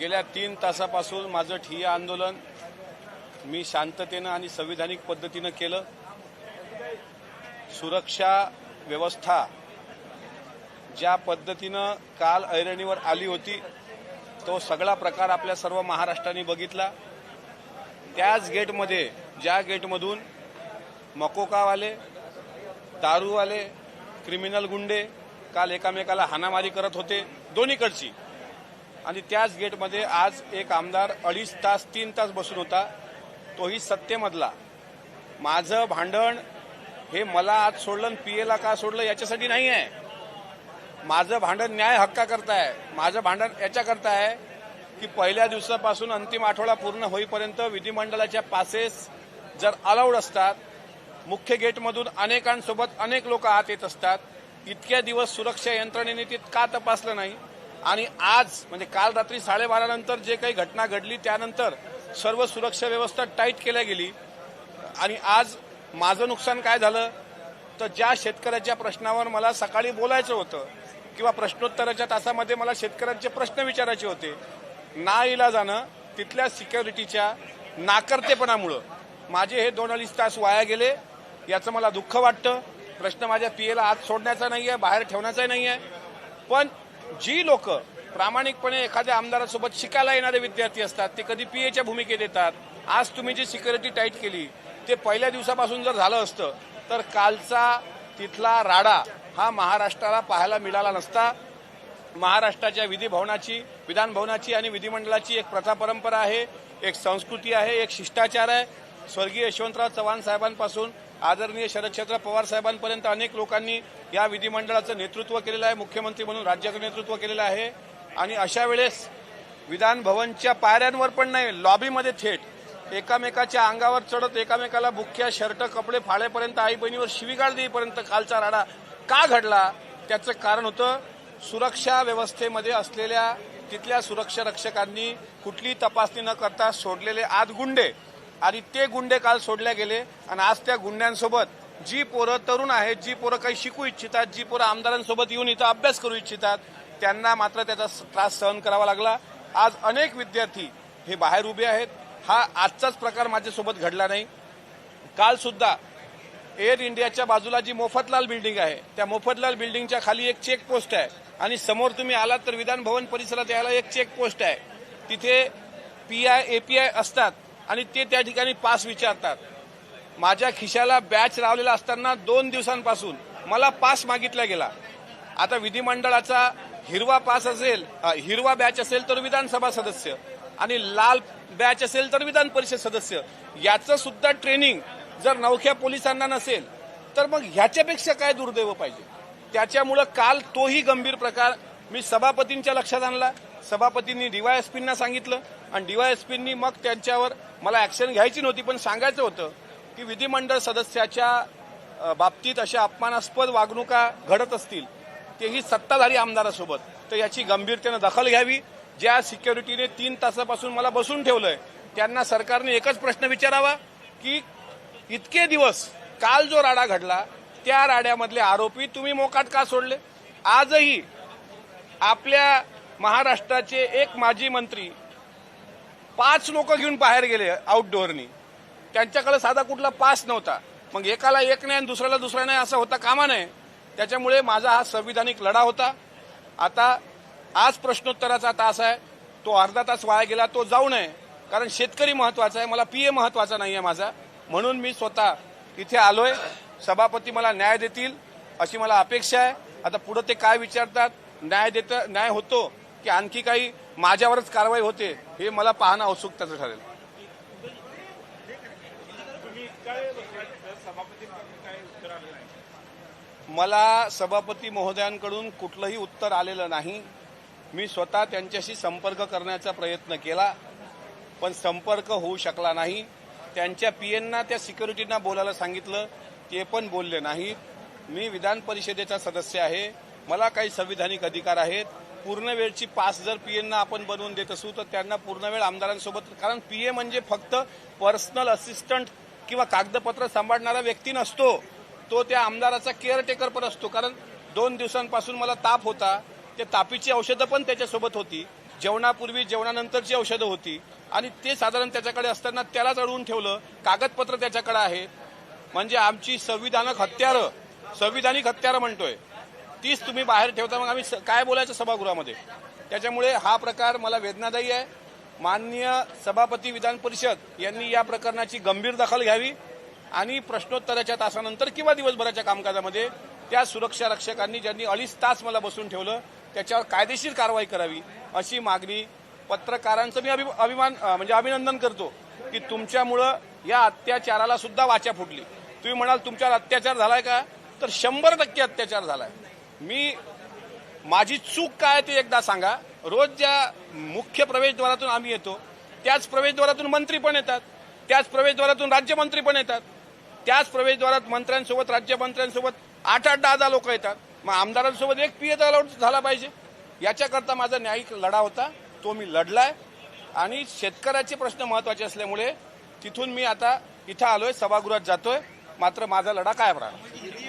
गेल्या तीन तासापासून माझं ठिय्या आंदोलन मी शांततेनं आणि संविधानिक पद्धतीनं केलं. सुरक्षा व्यवस्था ज्या पद्धतीनं काल ऐरणीवर आली होती तो सगळा प्रकार आपल्या सर्व महाराष्ट्राने बघितला. त्याच गेटमध्ये ज्या गेटमधून मकोकावाले दारूवाले क्रिमिनल गुंडे काल एकामेकाला हाणामारी करत होते दोन्हीकडची. आणि त्याच गेटमध्ये आज एक आमदार अडीच तास तीन तास बसून होता. तोही सत्तेमधला. माझं भांडण हे मला आज सोडलं आणि पीएला का सोडलं याच्यासाठी नाही आहे माझं भांडण न्याय हक्का करताय माझं भांडण याच्याकरता आहे की पहिल्या दिवसापासून अंतिम आठवडा पूर्ण होईपर्यंत विधिमंडळाच्या पासेस जर अलाउड असतात मुख्य गेटमधून अनेकांसोबत अनेक लोक आत येत असतात इतक्या दिवस सुरक्षा यंत्रणेने ते का तपासलं नाही? आणि आज म्हणजे काल रात्री साडेबारा नंतर जे काही घटना घडली त्यानंतर सर्व सुरक्षा व्यवस्था टाईट केल्या गेली. आणि आज माझं नुकसान काय झालं? तर ज्या शेतकऱ्याच्या प्रश्नावर मला सकाळी बोलायचं होतं किंवा प्रश्नोत्तराच्या तासामध्ये मला शेतकऱ्यांचे प्रश्न विचारायचे होते ना जाणं तिथल्या सिक्युरिटीच्या नाकर्तेपणामुळं. माझे हे दोन अडीच तास वाया गेले याचं मला दुःख वाटतं. प्रश्न माझ्या पीएला आत सोडण्याचा नाही आहे बाहेर ठेवण्याचा नाही आहे पण जी लोक प्रामाणिकपणे एखाद्या आमदारासोबत शिकायला येणारे विद्यार्थी असतात ते कधी पीएच्या भूमिकेत येतात. आज तुम्ही जी सिक्युरिटी टाईट केली ते पहिल्या दिवसापासून जर झालं असतं तर कालचा तिथला राडा हा महाराष्ट्राला पाहायला मिळाला नसता. महाराष्ट्राच्या विधी भवनाची विधान भवनाची आणि विधिमंडळाची एक प्रथा परंपरा आहे एक संस्कृती आहे एक शिष्टाचार आहे. स्वर्गीय यशवंतराव चव्हाण साहेबांपासून आदरणीय शरदक्षेत्र पवार साहेबांपर्यंत अनेक लोकांनी या विधिमंडळाचं नेतृत्व केलेलं आहे. मुख्यमंत्री म्हणून राज्याचं नेतृत्व केलेलं आहे. आणि अशा वेळेस विधान भवनच्या पायऱ्यांवर पण नाही लॉबीमध्ये थेट एकामेकाच्या अंगावर चढत एकामेकाला बुक्क्या शर्ट कपडे फाळेपर्यंत आई बहिणीवर शिवीगाळ देईपर्यंत कालचा राडा का घडला? त्याचं कारण होतं सुरक्षा व्यवस्थेमध्ये असलेल्या तिथल्या सुरक्षा रक्षकांनी कुठली तपासणी न करता सोडलेले आत गुंडे. आणि ते गुंडे काल सोडले गेले आणि आज त्या गुंड्यांसोबत जी पोरं तरुण आहेत जी पोरं काही शिकू इच्छितात जी पोरं आमदारांसोबत येऊन इथं अभ्यास करू इच्छितात त्यांना मात्र त्याचा त्रास सहन करावा लागला. आज अनेक विद्यार्थी हे बाहेर उभे आहेत. हा आजचाच प्रकार माझ्यासोबत घडला नाही. काल सुद्धा एअर इंडियाच्या बाजूला जी मोफतलाल बिल्डिंग आहे त्या मोफतलाल बिल्डिंगच्या खाली एक चेक पोस्ट आहे. आणि समोर तुम्ही आलात तर विधान भवन परिसरात यायला एक चेक पोस्ट आहे. तिथे P I A P I असतात. आणि ते त्या ठिकाणी पास विचारतात. माझ्या खिशाला बॅच लावलेला असताना दोन दिवसांपासून मला पास मागितला गेला. आता विधिमंडळाचा हिरवा पास असेल हिरवा बॅच असेल तर विधानसभा सदस्य आणि लाल बॅच असेल तर विधान परिषद सदस्य. याचं सुद्धा ट्रेनिंग जर नवख्या पोलिसांना नसेल तर मग ह्याच्यापेक्षा काय दुर्दैव पाहिजे? त्याच्यामुळं काल तोही गंभीर प्रकार मी सभापतींच्या लक्षात आणला. सभापतींनी डीवायएसपींना सांगितलं आणि डीवायएसपींनी मग त्यांच्यावर मला ऍक्शन घ्यायची नव्हती पण सांगायचं होतं की विधिमंडळ सदस्याच्या बाबतीत अशा अपमानास्पद वागणुका घडत असतील तेही सत्ताधारी आमदारासोबत. तर याची गंभीरतेनं दखल घ्यावी. ज्या सिक्युरिटीने तीन तासापासून मला बसून ठेवलंय त्यांना सरकारने एकच प्रश्न विचारावा की इतके दिवस काल जो राडा घडला त्या राड्यामधले आरोपी तुम्ही मोकाट का सोडले? आजही आपल्या महाराष्ट्राचे एक माजी मंत्री पाच लोक घेऊन बाहेर गेले आउटडोअरनी त्यांच्याकडे साधा कुठला पास नव्हता. मग एकाला एक नाही आणि दुसऱ्याला दुसरा नाही असं होता कामा नये. त्याच्यामुळे माझा हा संविधानिक लढा होता. आता आज प्रश्नोत्तराचा तास आहे तो अर्धा तास वाया गेला तो जाऊ नये. कारण शेतकरी महत्त्वाचा आहे मला पीए महत्त्वाचा नाही आहे माझा. म्हणून मी स्वतः इथे आलोय. सभापती मला न्याय देतील अशी मला अपेक्षा आहे. आता पुढे ते काय विचारतात? न्याय देत न्याय होतो की आणखी काही माझ्यावरच कारवाई होते हे मला पाहणं औत्सुकताचं ठरेल. मला सभापती महोदयांकडून कुठलंही उत्तर आलेलं नाही. मी स्वतः त्यांच्याशी संपर्क करण्याचा प्रयत्न केला पण संपर्क होऊ शकला नाही. त्यांच्या पीएनना त्या सिक्युरिटींना बोलायला सांगितलं ते पण बोलले नाहीत. मी विधान परिषदेचा सदस्य आहे. मला काही संविधानिक अधिकार आहेत. पूर्ण वेळची पास जर पीएंना आपण बनवून देत असू तर त्यांना पूर्ण वेळ आमदारांसोबत कारण पीए म्हणजे फक्त पर्सनल असिस्टंट किंवा कागदपत्र सांभाळणारा व्यक्ती नसतो. तो त्या आमदाराचा केअरटेकर पण असतो. कारण दोन दिवसांपासून मला ताप होता. ते तापीची औषधं पण त्याच्यासोबत होती. जेवणापूर्वी जेवणानंतरची औषधं होती. आणि ते साधारण त्याच्याकडे असताना त्यालाच अडवून ठेवलं. कागदपत्र त्याच्याकडे आहे. म्हणजे आमची संविधानक हत्यारं संविधानिक हत्यारं म्हणतोय. तीच तुम्ही बाहेर ठेवता. मग आम्ही स- काय बोलायचं सभागृहामध्ये? त्याच्यामुळे हा प्रकार मला वेदनादायी आहे. माननीय सभापती विधान परिषद यांनी या प्रकरणाची गंभीर दखल घ्यावी आणि प्रश्नोत्तराच्या तासानंतर किंवा दिवसभराच्या कामकाजामध्ये त्या सुरक्षा रक्षकांनी ज्यांनी अडीच तास मला बसून ठेवलं त्याच्यावर कायदेशीर कारवाई करावी अशी मागणी पत्रकारांचं मी अभि- अभिमान म्हणजे अभिनंदन करतो की तुमच्यामुळं या अत्याचाराला सुद्धा वाचा फुटली. तुम्ही म्हणाल तुमच्यावर अत्याचार झालाय का? तर शंभर टक्के अत्याचार झालाय. मी माझी चूक काय ते एकदा सांगा. रोज ज्या मुख्य प्रवेशद्वारातून आम्ही येतो त्याच प्रवेशद्वारातून मंत्री पण येतात त्याच प्रवेशद्वारातून राज्यमंत्री पण येतात त्याच प्रवेशद्वारात मंत्र्यांसोबत राज्यमंत्र्यांसोबत आठ आठ दहा दहा लोक येतात. मग आमदारांसोबत एक पी एच अलाउड झाला पाहिजे. याच्याकरता माझा न्यायिक लढा होता तो मी लढलाय. आणि शेतकऱ्याचे प्रश्न महत्त्वाचे असल्यामुळे तिथून मी आता इथं आलोय सभागृहात जातोय. मात्र माझा लढा कायम राहणार.